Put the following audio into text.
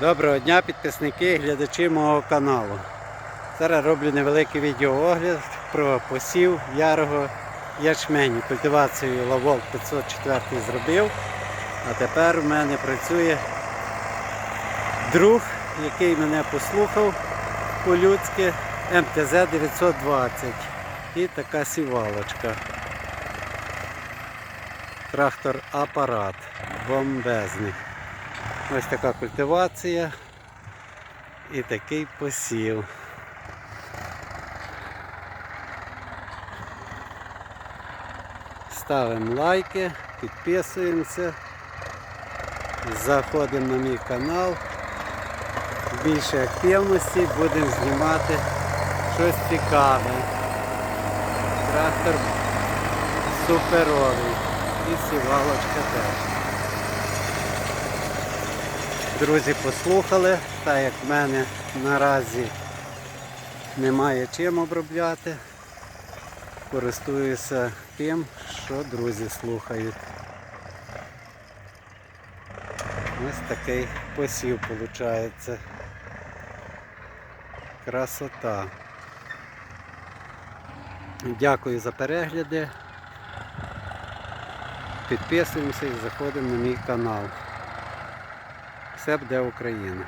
Доброго дня, підписники і глядачі мого каналу. Зараз роблю невеликий відеоогляд про посів ярого ячменю. Культивацію Лавол 504 зробив. А тепер у мене працює друг, який мене послухав по-людськи МТЗ 920. І така сівалочка. Трактор апарат бомбезний. Ось така культивація і такий посів. Ставимо лайки, підписуємося, заходимо на мій канал. Більше активності будемо знімати щось цікаве. Трактор суперовий і сівалочка теж. Друзі послухали, так як в мене наразі немає чим обробляти, користуюся тим, що друзі слухають. Ось такий посів виходить. Красота. Дякую за перегляди. Підписуємося і заходимо на мій канал. Все буде Україна.